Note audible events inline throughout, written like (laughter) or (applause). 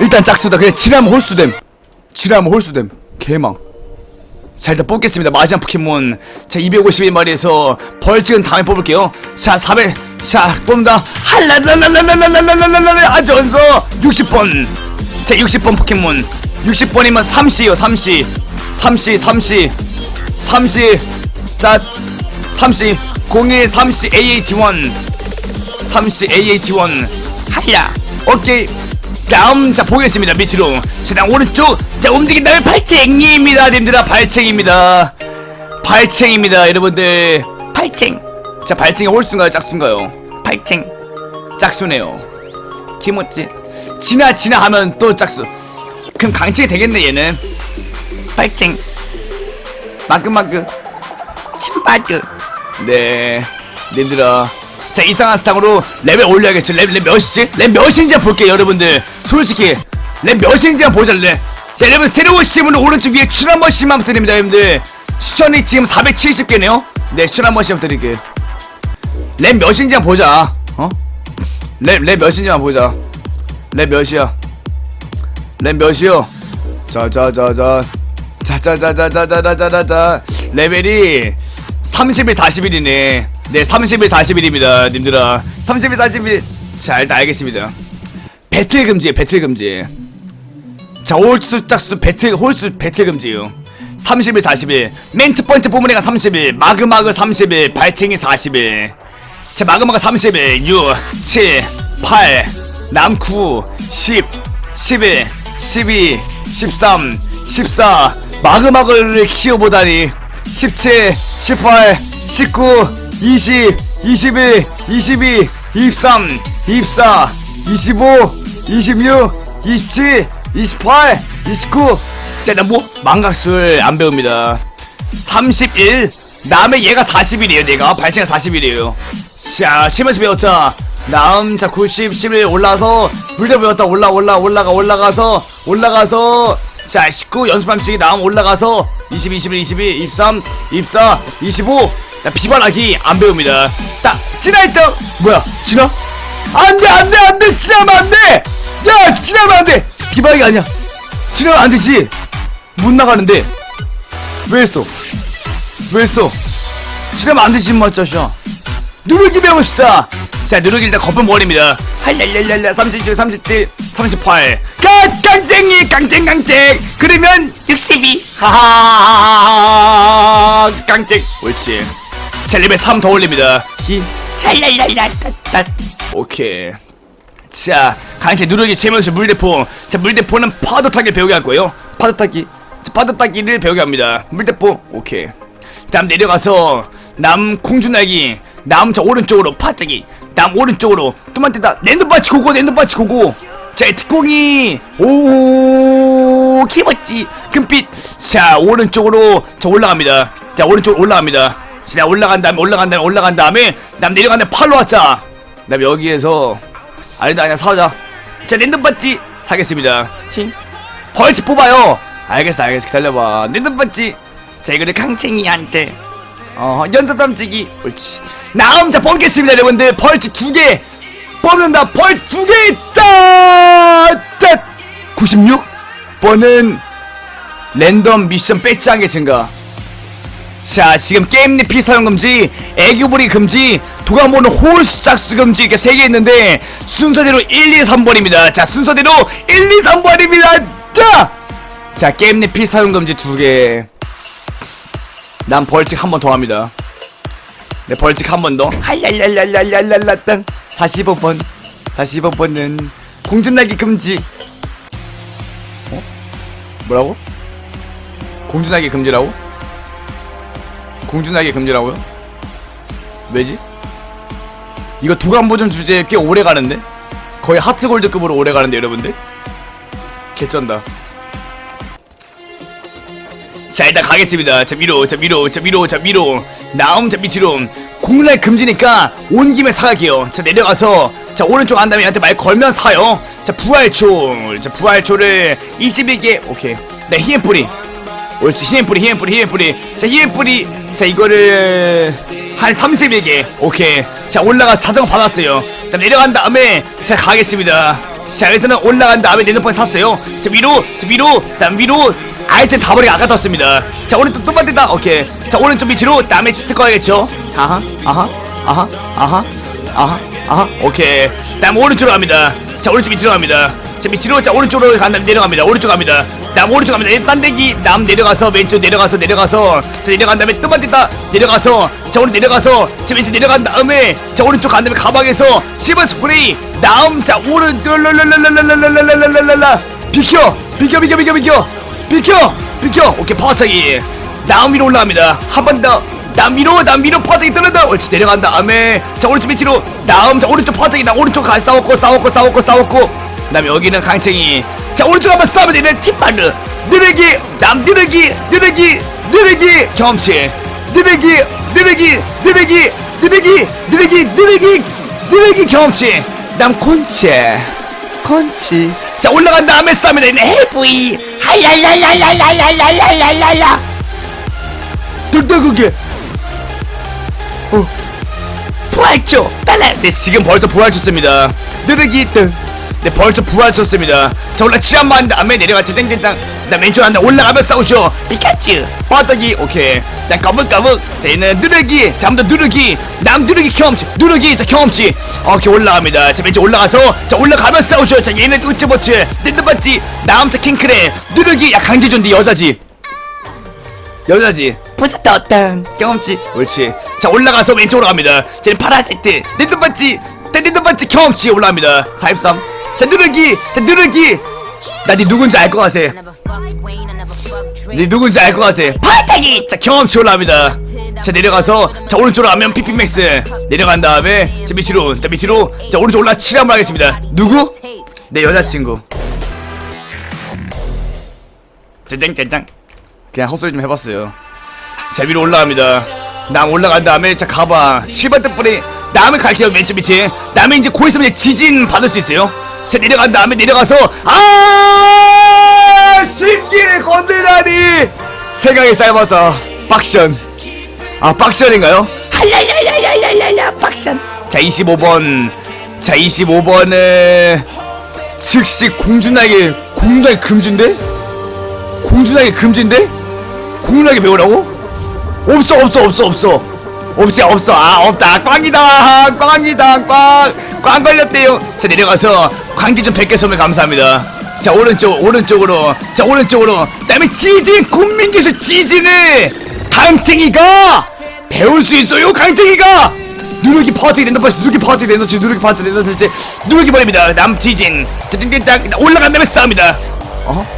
일단 짝수다. 그냥 지나면 홀수됨. 지나면 홀수됨. 개망. 자 일단 뽑겠습니다. 마지막 포켓몬. 자 251마리에서 벌칙은 다음에 뽑을게요. 자 400 자 뽑는다. 할라라라라라라라라라라 아전서 60번 자 60번 포켓몬 60번이면 3시요 3시 3시 3시 3시 자 3시 01 3시 AH1 3시 AH1 하야 오케이 다음 자 보겠습니다 밑으로. 시당 오른쪽. 자 움직인 다음에 발챙이입니다 님들아. 발챙입니다. 발챙입니다 여러분들. 발챙 자 발챙이 홀수인가요? 짝수인가요? 발챙 짝수네요. 기모찌 지나 지나 하면 또 짝수. 그럼 강칭이 되겠네 얘는. 발챙 마그마그. 신바드 네. 님들아 자 이상한 스탕으로 레벨 올려야겠죠 레벨, 레벨 몇이지? 레벨 몇인지 한번 볼게요 여러분들 솔직히 레벨 몇인지 한번 보자 레 자, 여러분 새로운 시문은 오른쪽 위에 출한 번씩만 부탁드립니다 여러분들 시청이 지금 470개네요 네출 한 번씩 부탁드릴게요 랩 몇인지 한번 보자 어? 랩, 랩 몇인지 한번 보자 랩 몇이야 랩 몇이요 자자자자 자자자자자자자자자 레벨이 30일 40일이네. 네 30일 40일입니다 님들아. 30일 40일. 자 일단 알겠습니다. 배틀 금지 배틀 금지. 자 홀수 짝수 배틀 홀수 배틀 금지요. 30일 40일. 맨 첫 번째 부문이가 30일. 마그마그 30일. 발챙이 40일. 자 마그마그 30일. 6 7 8남9 10 11 12 13 14 마그마그를 키워보다니 17 18 19 20 21 22 23 24 25 26 27 28 29 자, 뭐? 망각술 안 배웁니다. 31 다음에 얘가 40일이에요 내가. 발치가 40일이에요. 자 치면서 배웠자 다음 자 90, 11 올라서 물대 배웠다. 올라 올라 올라가 올라가서 올라가서 자 19 연습함식이 다음 올라가서 20, 21, 22, 23, 24, 25 자, 비발하기 안 배웁니다. 딱 지나있죠 뭐야 지나? 안돼 안돼 안돼. 지나면 안돼. 야 지나면 안돼. 비발하기 아니야. 지나면 안 되지. 못 나가는데. 왜 했어? 왜 했어? 지나면 안 되지 임마 짜샤. 누르기 배우고 싶다 자 누르기 일단 거품 버립니다. 할랄랄랄라 37 37 38 까, 깡쟁이 깡쟁 깡쟁. 그러면 62 하하하하하 깡쟁. 옳지. 자 레벨 3 더 올립니다. 히. 랄랄랄라 따따. 오케이. 자 강제 누르기 채면서 물대포. 자 물대포는 파도 타기 배우게 할 거예요. 파도 타기. 자, 파도 타기를 배우게 합니다. 물대포. 오케이. 다음 내려가서 남 공주날기 남저 오른쪽으로 파타기 남 오른쪽으로. 또만테다. 랜드바치 고고 랜드바치 고고. 자 특공이. 오 키웠지 금빛. 자 오른쪽으로 자 올라갑니다. 자 오른쪽 올라갑니다. 자 올라간 다음에 올라간 다음에 올라간 다음에 남 내려간 다음에 팔로 왔자. 남 여기에서 아니다 아니야 사자. 자 랜덤바치 사겠습니다. 칭 벌칙 뽑아요. 알겠어 알겠어. 기다려봐. 랜덤바치 자 이거를 강챙이한테 어 연습 땀찌기 옳지. 나음 자 뽑겠습니다 여러분들. 벌칙 두개. 뽑는다. 벌칙 두개. 짠 96번은 랜덤 미션 배지 한 개 증가. 자 지금 게임 리피 사용 금지 애교부리 금지 도감번호 홀수 짝수 금지 이렇게 세 개 있는데 순서대로 1, 2, 3번입니다. 자 순서대로 1, 2, 3번입니다. 자! 자 게임 리피 사용 금지 두개 난 벌칙 한 번 더 합니다 네 벌칙 한 번 더 할랄랄랄랄랄랄랄 45번 45번은 공준나기 금지 어? 뭐라고? 공준나기 금지라고? 공준하게 금지라고요? 왜지? 이거 두간보전 주제 꽤 오래 가는데? 거의 하트골드급으로 오래 가는데 여러분들? 개쩐다 자 일단 가겠습니다. 자 위로 자 위로 자 위로 자 위로. 나옴 자 밑으로 공날 금지니까 온 김에 사갈게요. 자 내려가서 자 오른쪽 한 다음에 얘한테 말 걸면 사요. 자 부활초 자 부활초를 21개 오케이. 네 히엔뿌리. 옳지 히엔뿌리 히엔뿌리 히엔뿌리. 자 히엔뿌리. 자 이거를 한 31개 오케이. 자 올라가서 자전거 받았어요. 자 내려간 다음에 자 가겠습니다. 자 여기서는 올라간 다음에 내년번에 샀어요. 자 위로 자 위로 다음 위로 아이템 다 버리고 아까 떴습니다. 자 오른쪽 또 만든다 오케이. 자 오른쪽 밑으로 다음에 치트 꺼야겠죠? 아하 아하 아하 아하 아하 아하. 오케이. 다음 오른쪽으로 갑니다. 자 오른쪽 밑으로 갑니다. 자 밑으로 자 오른쪽으로 간 다음에 내려갑니다. 오른쪽 갑니다. 다음 오른쪽 갑니다. 딴데기 다음 내려가서 왼쪽 내려가서 내려가서. 자 내려간 다음에 또 만든다 내려가서. 자 오른 내려가서 자 왼쪽 내려간 다음에 자 오른쪽 간 다음에 가방에서 실버 스프레이 다음 자 오른 비켜 비켜 비켜 비켜 비켜 비켜. 오케이 파워차기. 다음 위로 올라갑니다. 한 번더. 남 위로 남 위로 파워차기 떨어다. 옳지 내려간 다음에. 자 오른쪽 밑으로. 다음 자 오른쪽 파워차기. 나 오른쪽 가 싸웠고 싸웠고 싸웠고 싸웠고. 그다음에 여기는 강챙이. 자 오른쪽 한번 싸우면 되는 팀파드 느르기 남 느르기 느르기 느르기. 경험치. 느르기 느르기 느르기 느르기 느르기 느르기 느르기 경험치. 남 콘체. 콘치 자 올라간 다음에 싸우면 되는 해부이 하야야야야야야야야야야야 됐다 그게 어 부활초 빨라 네 지금 벌써 부활 쳤습니다 느르기 뜬 네 벌써 부활 쳤습니다. 자 올라 치안만 다음에 내려갔지. 땡땡땅. 나 왼쪽 한다. 올라가면 싸우죠. 피카츄 바닥이 오케이. 난 까불까불 자 얘는 누르기. 잠도 누르기. 남 누르기 경험치. 누르기. 자 경험치. 오케이 올라갑니다. 자 왼쪽 올라가서. 자 올라가면 싸우죠. 자 얘는 우츠버츠 랜드바지? 남자 킹크레. 누르기. 야 강제준디 여자지. 여자지. 부스터 땅 경험치. 옳지. 자 올라가서 왼쪽으로 갑니다. 쟤는 파란색트 랜드바지? 랜드바지? 경험치. 올라갑니다. 43 자 누르기! 자 누르기! 나니 누군지 알 것 같아. 네 누군지 알 것 같아. 파타기 자 경험치 올라갑니다. 자 내려가서 자 오른쪽으로 가면 피피맥스. 내려간 다음에 자 밑으로 자 밑으로 자 오른쪽 올라 칠 한번 하겠습니다. 누구? 내 여자친구. 짠짠짠짠 그냥 헛소리 좀 해봤어요. 자 위로 올라갑니다. 남 올라간 다음에 자 가방 시바트 뿌리 남을 갈게요 왼쪽 밑에 남이 이제 고 있으면 이제 지진 받을 수 있어요 자 내려간 다음에 내려가서 아! 신기를 건들다니! 생각이 짧아서 빡션. 아 빡션인가요? 할랄랄랄랄랄랄라 빡션. 자 25번. 자 25번은 즉시 공주나게 공주나게 금주인데? 공주나게 금주인데? 공주나게 배우라고? 없어 없어 없어 없어. 없지 없어. 아 없다. 꽝이다. 꽝이다. 꽝 꽝 걸렸대요. 자 내려가서 광지 좀 100개 선물 감사합니다. 자 오른쪽 오른쪽으로. 자 오른쪽으로. 그다음에 지진 국민기술 지진을 강탱이가 배울 수 있어요 강탱이가! 누르기 퍼즐 랜더 퍼즐 누르기 퍼즐 랜더 치 누르기 퍼즐 랜더 치 누르기 버립니다. 남 지진. 자 올라간 다음에 싸웁니다. 어?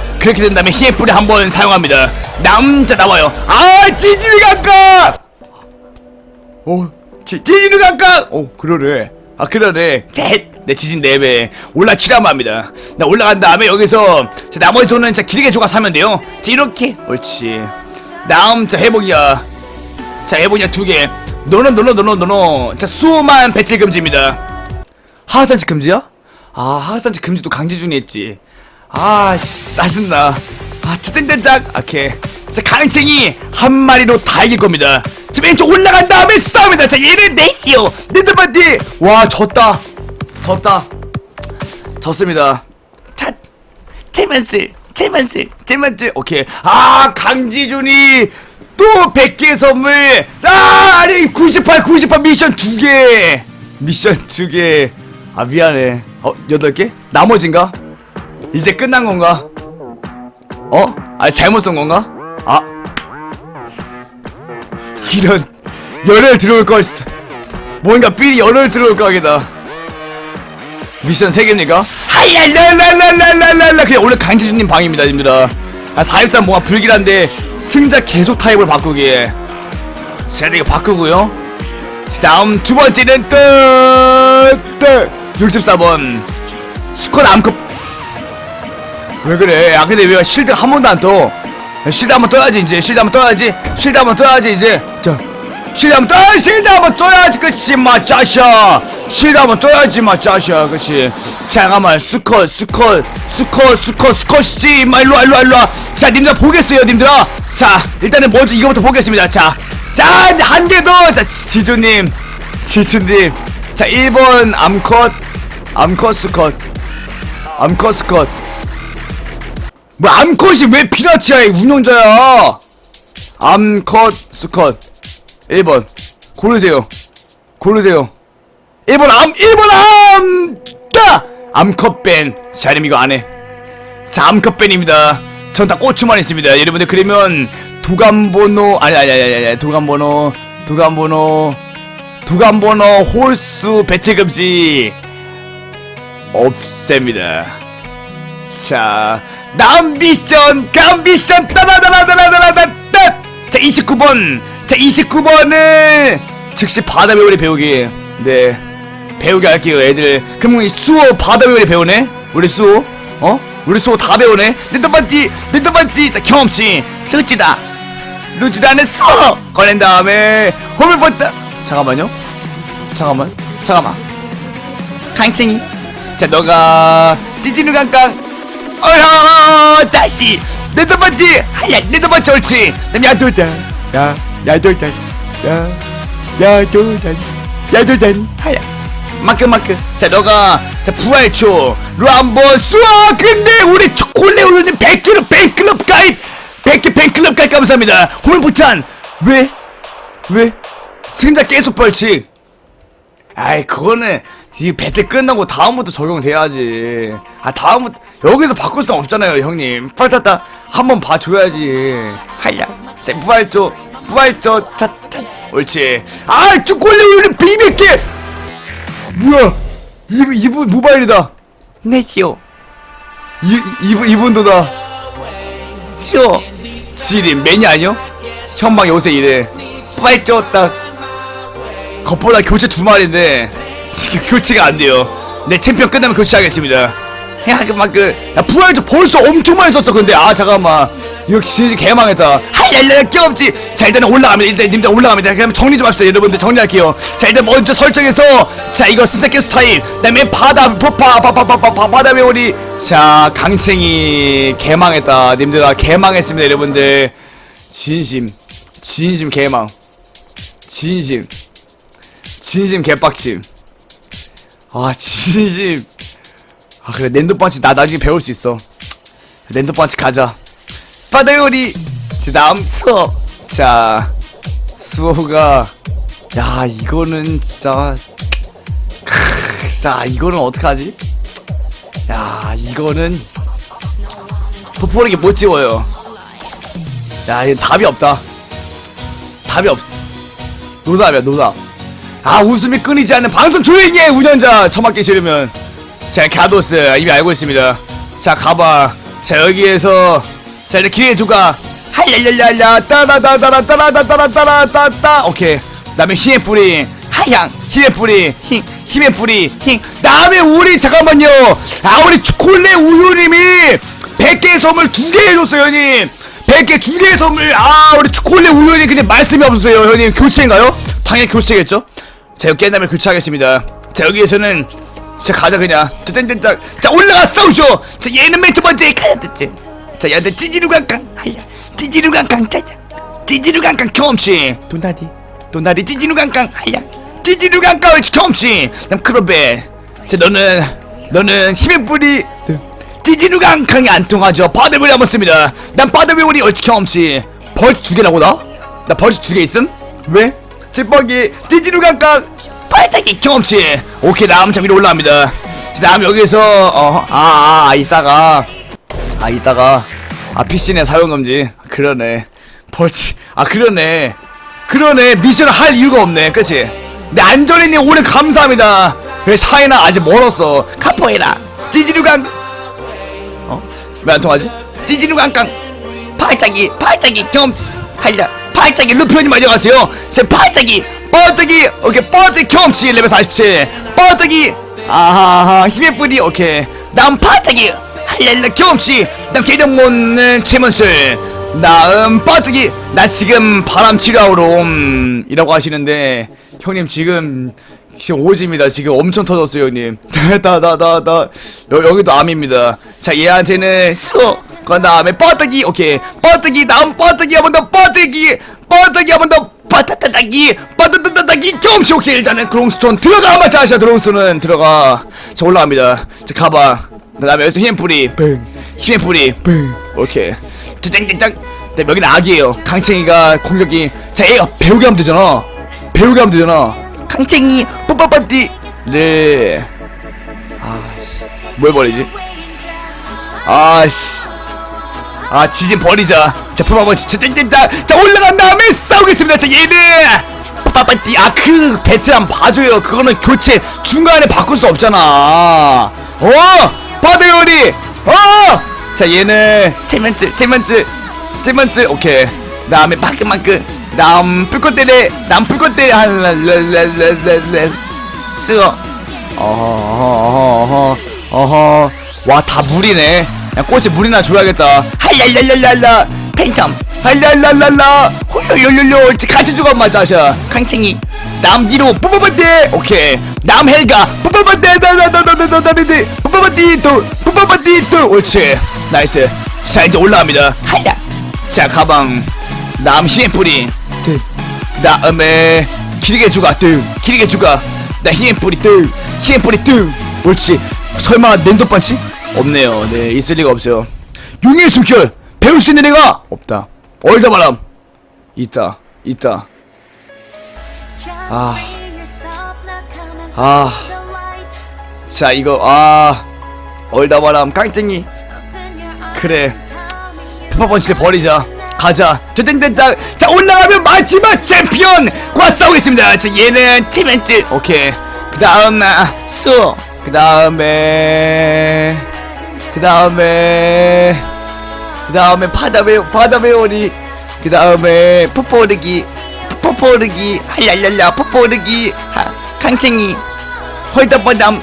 그렇게 된 다음에 히에프를 한번 사용합니다. 남자 나와요. 아 찌질이 갈까! 어 지, 찌질이 갈까! 어 그러네. 아 그러네. 넷내 지진 4배. 올라 치라고 합니다. 나 올라간 다음에 여기서 자, 나머지 돈은 자 길게 조각 사면 돼요. 자 이렇게. 옳지. 다음 자 회복이야. 자 회복이야 두개. 너는 너는 너는 너는 자 수만 배틀 금지입니다. 하산치 금지야? 아 하산치 금지도 강제준이 했지 아 씨, 짜증나. 아 짜증된장 오케이. 자 강챙이 한 마리로 다 이길 겁니다. 자 왼쪽 올라간 다음에 싸웁니다. 자 얘는 네이티요. 네드바디. 와 졌다. 졌다. 졌습니다. 자 제만슬 제만슬 제만슬. 오케이. 아 강지준이 또 100개 선물. 아 아니 98 98 미션 두 개. 미션 두 개 아 미안해. 어 8개? 나머진가? 이제 끝난 건가? 어? 아 잘못 쓴 건가? 아. 이런 열혈 들어올 거 뭔가 삘이 열혈 들어올 거겠다. 미션 3개입니까? 하이랄랄랄랄랄랄랄라. 그냥 원래 강지준님 방입니다 입니다 아 413 뭔가 불길한데 승자 계속 타입을 바꾸기에. 자 이거 바꾸고요. 다음 두 번째는 끝! 64번. 수컷 암컷 왜 그래? 야 근데 왜 실드 한 번도 안떠? 실드 한번 떠야지 이제. 실드 한번 떠야지. 실드 한번 떠야지 이제. 자 실드 한번 떠 실드 한번 떠야지 그치 마 짜샤. 실드 한번 떠야지 마 짜샤 그치. 잠깐만 수컷 수컷 수컷 수컷 수컷이지. 임마 일로와 일로와 일로와. 자 님들 보겠어요 님들아 자 일단은 먼저 이거부터 보겠습니다. 자자한 개더자 지조님 지조님. 자 1번 암컷 암컷 수컷. 암컷 수컷 뭐 암컷이 왜 피나치야 이 운영자야? 암컷 수컷. 1번. 고르세요. 고르세요. 1번 암 1번 암 따 암컷 밴 자림 이거 안해. 자 암컷 밴입니다. 전 다 고추만 있습니다. 여러분들 그러면 도감번호 아니 아니 아니 아니 도감번호 도감번호 도감번호 홀수 배틀 금지 없앱니다. 자, 남 미션, 감 미션, 따라따라따라따라따! 자, 29번! 자, 29번은 즉시 바다 배우리 배우기. 네. 배우게 할게요, 애들. 그럼 수호 바다 배우리 배우네? 우리 수호? 어? 우리 수호 다 배우네? 닌더반지, 닌더반지! 자, 경험치! 루지다! 루지다는 수호! 꺼낸 다음에, 홈을 봤다! 잠깐만요. 잠깐만. 잠깐만. 강챙이. 자, 너가 찌찌누 깡깡. 어여 다시. 내도 번지 하야 내도 번지 옳지. 남 야도단 야 야도단 야 야도단 야도단 하야 마크 마크. 자 너가 자 부활초. 람보 수아. 근데 우리 초콜릿 오르는 100kg 팬클럽 가입. 100개 팬클럽 가입 감사합니다. 호물부탄. 왜? 왜? 승자 계속 벌칙. 아이 그거는 이 배틀 끝나고 다음부터 적용돼야지. 아 다음부터 여기서 바꿀 수는 없잖아요 형님. 빨리 한번 봐줘야지. 하야 자 부활조 부활조 차 차 옳지. 아 초콜릿 비비게 뭐야? 이분 이분 모바일이다. 네지요. 이 이분 이분도다. 지요 지리 매니 아니요? 현방 요새 이래. 부활조 딱. 겉보다 교체 두 마리인데 지금 교체가 안 돼요. 내 챔피언 끝나면 교체하겠습니다. 야, 그만 그, 야, 부활조 벌써 엄청 많이 썼어. 근데 아 잠깐만, 이거 진짜 개망했다. 할랄라 끼없지. 자 일단은 올라갑니다. 일단 님들 올라갑니다. 그럼 정리 좀 합시다. 여러분들 정리할게요. 자 일단 먼저 설정해서 자 이거 진짜 깨스 타임. 그다음에 바다 포파 파파파파 바다 메오리. 자 강챙이 개망했다. 님들 아 개망했습니다. 여러분들 진심 진심 개망 진심. 진심 개빡침. 아 진심. 아 그래 랜드 펀치 나 나중에 배울 수 있어. 랜드 펀치 가자. 바다 요리. 다음 수호. 자 수호가 야 이거는 진짜 크, 자 이거는 어떡하지? 야 이거는 포포르기 못 지워요. 야 이거 답이 없다. 답이 없어. 노답이야 노답. 아 웃음이 끊이지 않는 방송 조용히 해 운전자. 처맞기 싫으면. 자 가도스 이미 알고 있습니다. 자 가봐. 자 여기에서. 자 이제 기회 주가. 할랄랄랄라 따라따라따라 따라따라따라따라 오케이. 다음에 힘의 뿌리. 하향 힘의 뿌리. 힘 힘의 뿌리. 힘. 다음에 우리 잠깐만요. 아 우리 초콜릿 우유님이 100개의 선물 2개 해줬어요 형님. 100개 2개의 선물. 아 우리 초콜릿 우유님 근데 말씀이 없으세요 형님. 교체인가요? 당연히 교체겠죠 자 여기 깬 다음에 교체하겠습니다. 자 여기에서는 자 가자 그냥. 짠짠짠 자 올라가 싸우죠. 자 얘는 맨 첫 번째 가야 됐지. 자 얘한테 찌지루 강강 하야 찌지루 강강 짜자. 찌지루 강강 경험치. 도나리 도나리 찌지루 강강 하야 찌지루 강강 옳지 경험치. 남 크로베. 자 너는 너는 힘의 뿌리. 찌지루 강강이 안 통하죠. 바다블 한번 씁니다. 난 우리 옳지 경험치. 벌써 두 개라고 나? 나 벌써 두개 있음? 왜? 찌뻑이 찌지루 강강 발타기 경험치. 오케이 다음 장 위로 올라갑니다. 다음 여기서 어아 아, 아, 이따가. 아 이따가. 아 PC네 사용금지. 그러네. 벌치 아 그러네. 그러네. 미션을 할 이유가 없네. 그치? 네 안전이님 오늘 감사합니다. 왜 사이나 아직 멀었어? 카포에라. 찌지루 강. 어? 왜 안 통하지? 찌지루 강강. 팔짝이 팔짝이 경험치. 할려 팔짝이 루피언님 안녕하세요. 제 팔짝이 뻗뜨기 오케이 뻗뜨기 경험치 레벨 47 뻗뜨기 아하하 힘의 뿌리 오케이. 남 팔짝이 할렐라 경험치 다음 개념모는 최문술. 다음 빠뜨기 나 지금 바람 치료하러 옴 이라고 하시는데 형님 지금 지금 오지입니다. 지금 엄청 터졌어요 형님. (laughs) 나 나 나 나 여기도 암입니다. 자 얘한테는 수 그 다음에 빠뜨기 오케이. 빠뜨기 다음 빠뜨기 한번더 빠뜨기. 빠뜨기 한번 더 빠따따따기. 빠따따따기. 경험치 오케이. 일단은 그롱스톤 들어가마자 아시아 드롱스톤은 들어가. 자 올라갑니다. 자 가봐. 그 다음에 여기서 힘의 뿌리 뱅. 힘의 뿌리 뱅. 오케이. 짱짱짱 네, 여기는 악이에요. 강챙이가 공격이. 자 얘가 배우게 하면 되잖아. 배우게 하면 되잖아. 강챙이 뽀빠빠띠 네 아씨. 뭘 버리지? 아씨 아 지진 버리자. 자 뽀빠빠 진짜 땡땡땡 자 올라간 다음에 싸우겠습니다. 자 얘는 뽀빠빠띠 아그 베테랑 봐줘요. 그거는 교체 중간에 바꿀 수 없잖아. 어 바드요리 어! 자 얘는 체면질 체면질 체면질 오케이. 다음에 마크마크. 다음 불꽃대래 다음 불꽃대래 할랄랄랄랄랄. 쓰어 어허. 어허. 와다 물이네 야 꽃이 물이나 줘야겠다. 할랄랄랄랄라. 팬텀. 할랄랄랄라. 홀로요요요. 같이 죽어 마자샤 강챙이. 남디로 뿌뿌뿌띠 오케이. 남헬가. 뿌뿌뿌띠 나나나나나나나나나나 뿌뿌뿌띠 또 뿌뿌뿌띠 옳지. 나이스. 자 이제 올라갑니다. 할라. 자 가방. 남히엔뿌리. 다음에 길게 주가 뚜 길게 주가 나 히엔뿌리 뚜 히엔뿌리 뚜 옳지. 설마 랜덤 반지? 없네요. 네 있을 리가 없죠 용의 숨결 배울 수 있는 애가 없다. 얼다바람. 있다 있다. 아. 아. 자 이거 아. 얼다바람 깡쟁이. 그래. 푸파펀치를 버리자. 가자. 짜땡땡짱 자 올라가면 마지막 챔피언과 싸우겠습니다. 자 얘는 티멘트 오케이. 그 다음 수그 다음에 그 다음에 그 다음에 바다배 바다배오리 그 다음에 뽀뽀르기 뽀뽀르기 할랄랄라 하, 강챙이 헐떡버담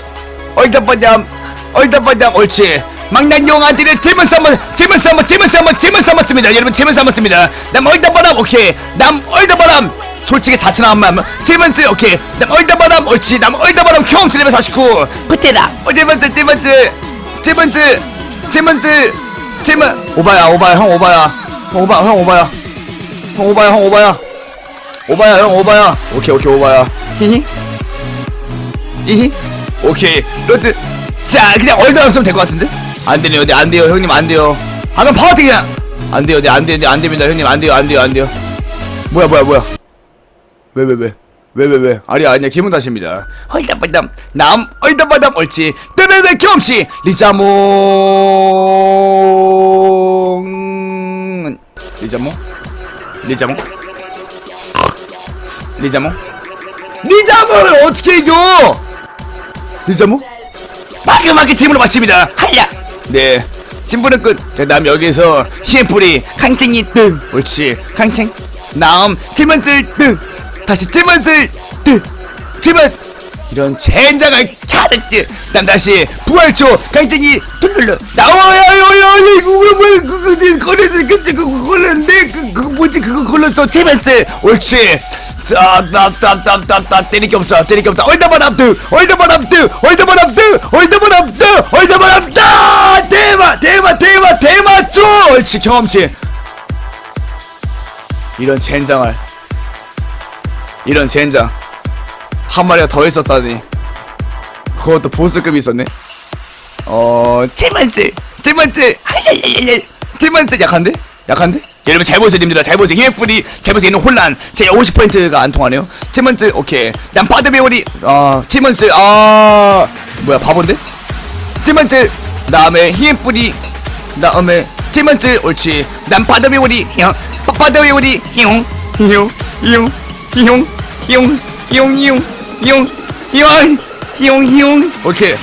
헐떡버담 헐떡버담 옳지. 망나뇽아들의 질문 삼아 질문 삼아 질문 삼아 질문 삼았습니다. 여러분 질문 삼았습니다. 남 헐떡버담 오케이. 남 헐떡버담. 솔직히 4천 원만 질문즈 오케이. 남 헐떡버담 옳지. 남 헐떡버담 경험치 레벨 49 부테라. 질문즈 질문즈 질문즈 질문즈 질문 오바야 오바야 형 오바야. 형 오바 형 오바야. 형 오바야 형 오바야. 오바야 형 오바야. 오케이 오케이 오바야. 히히. 히히. 오케이. 로드. 자 그냥 얼더 쓰면 될 것 같은데? 안 되네요 네 안 돼요. 형님 안 돼요. 아 그럼 파워팅 그냥 안 돼요 네 안 돼요 네 안 됩니다. 형님 안 돼요 안 돼요 안 돼요. 뭐야 뭐야 뭐야? 왜 왜 왜 왜 왜 왜? 아니야 아니야 기분 탓입니다. 헐담벌담 남 헐담벌담 옳지. 뜨르르 경험치 리자몽. 리자몽? 리자몽? 리자몽? 리자몽을 어떻게 이겨? 리자몽? 마지막에 질문을 마칩니다. 할야! 네. 진부는 끝. 자, 다음 여기서 시엠프리 강챙이 뜨. 옳지. 강챙. 다음 질문들 뜨. 다시 질문들 뜨. 질문. 이런 젠장을 차득지. 다음 다시 부활초 강챙이 툴툴루. 나와요. 이거 왜왜 그거 걸렸는데 그치 그거 걸렸는데 그 그거 뭐지 그거 걸렸어. 질문스. 옳지. 따따따따따따 때릴 게 없어 때릴 게 없다 얼더만 앞드 얼더만 앞드 얼더만 앞드 얼더만 앞드 얼더만 앞다 대마 대마 대마 대마초 옳지 경험치 이런 젠장을 이런 젠장. 한 마리가 더 있었다니. 그것도 보스급이 있었네. 어 칠만질 칠만질 할랄랄랄 칠만질 약한데? 약한데? 여러분 잘 보세요 님들아 잘 보세요 힘의 뿌리 잘 보세요 있는 혼란. 제 50%가 안 통하네요. 칠먼스 오케이. 난 바드 배우리. 아 칠먼스 아 뭐야 바본데? 칠먼스 다음에 힘의 뿌리. 다음에 칠먼스 옳지. 난 바드 배우리. 형. 바드 배우리. 형. 형, 형, 형, 형, 형, 형, 형, 형, 형, 형. 오케이.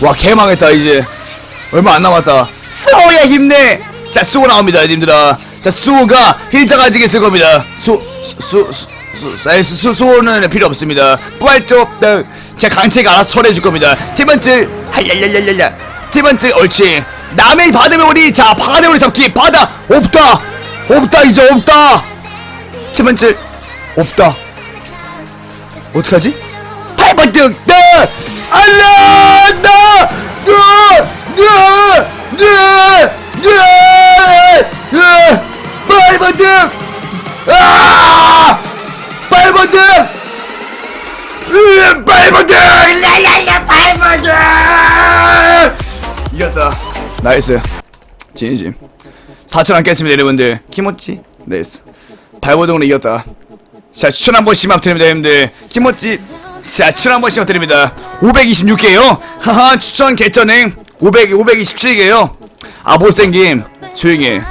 와 개망했다 이제. 얼마 안 남았다. 수호야 힘내! 자 수호 나옵니다 님들아. 자 수호가 힐자 가지게 있을 겁니다. 수수수수 수호는 필요 없습니다. 부활조 없다. 자 강체가 알아서 설해줄 겁니다. 세 번째 할랄랄랄랄라 세 번째 옳지 남의 받으면 우리 자 바다 우리 잡기. 바다 없다! 없다 이제 없다! 첫 번째 없다 어떡하지? 8번 등! 네! 알라! 나! 네! 네! 네! 네! 네! 8번 등! 아! 8번 등! 으, 8번 등! 라라라 8번 등! 이겼다. 나이스. 진심. 4천 안 깼습니다, 여러분들. 키모찌? 나이스. 8번등으로 이겼다. 자 추천 한 번씩만 드립니다 여러분들. 김모찌. 자 추천 한 번씩만 드립니다. 526개요. 하하 추천 개쩌냉 500 527개요. 아 못생김 조용히 해.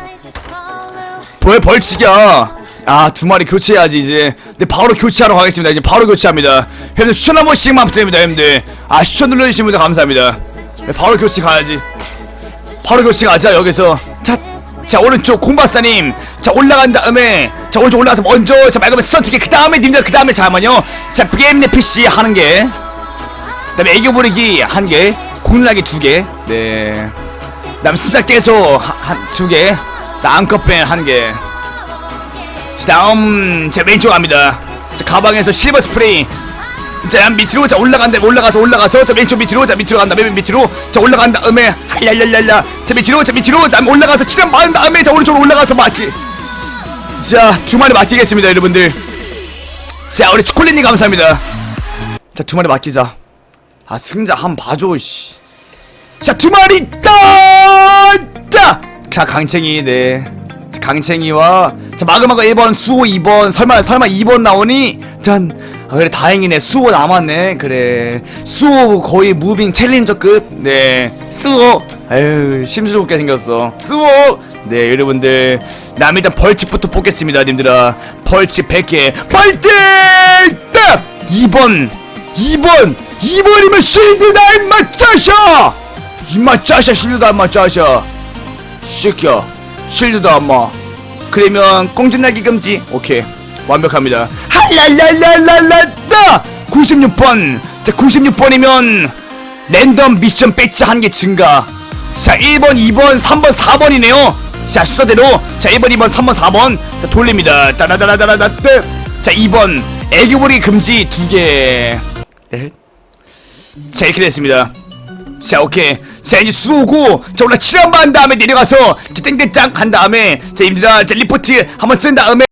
벌 벌칙이야. 아 두 마리 교체해야지 이제. 근데 바로 교체하러 가겠습니다. 이제 바로 교체합니다. 여러분들 추천 한 번씩만 부탁드립니다 여러분들. 아 추천 눌러주신 분들 감사합니다. 네, 바로 교체 가야지. 바로 교체 가자 여기서 자, 자 오른쪽 콩바사님. 자 올라간 다음에 자 오른쪽 올라가서 먼저 자 말그면 스턴트기 그 다음에 님들 그 다음에 잠깐만요. 자 BM PC 하는 게 그 다음에 애교 부리기 한개 공략기 두개네. 그다음 숫자 깨소 한두개 앙커펜 한개. 다음 자 왼쪽 갑니다. 자 가방에서 실버 스프레이 자 밑으로 자 올라간다. 올라가서 올라가서. 자 왼쪽 밑으로 자 밑으로 간다. 맨 밑으로. 자 올라간 다음에. 하얄얄얄야 자 밑으로 자 밑으로. 다음 올라가서 치단 맞은 다음에. 자 오른쪽으로 올라가서 맞기 자두 마리 맡기겠습니다 여러분들. 자 우리 초콜릿님 감사합니다. 자두 마리 맡기자. 아 승자 한번 봐줘 씨 자 두 마리 따자 자 강챙이 네. 자, 강챙이와 자 마그마가 1번 수호 2번 설마 설마 2번 나오니? 짠 아, 그래 다행이네. 수호 남았네. 그래. 수호 거의 무빙 챌린저급. 네. 수호. 아유 심스럽게 생겼어. 수호. 네 여러분들. 남 일단 벌칙부터 뽑겠습니다 님들아. 벌칙 100개. 벌칙! 딱! 2번. 2번. 2번이면 실드다 임마 짜샤! 임마 짜샤 실드다 임마 짜샤. 시켜. 실드다 엄마. 그러면 꽁진나기 금지. 오케이. 완벽합니다. 할 랄랄랄랄랄라. 96번. 자 96번이면 랜덤 미션 배지 한 개 증가. 자 1번 2번 3번 4번이네요. 자 순서대로. 자 1번 2번 3번 4번. 자 돌립니다. 따라따라따라따 자 2번 애교부리 금지 두개. 자 이렇게 됐습니다. 자 오케이. 자 이제 쏘고. 자 올라 칠한번 한 다음에 내려가서 자 땡땡짱 한 다음에 자 입니다. 자 리포트 한번 쓴 다음에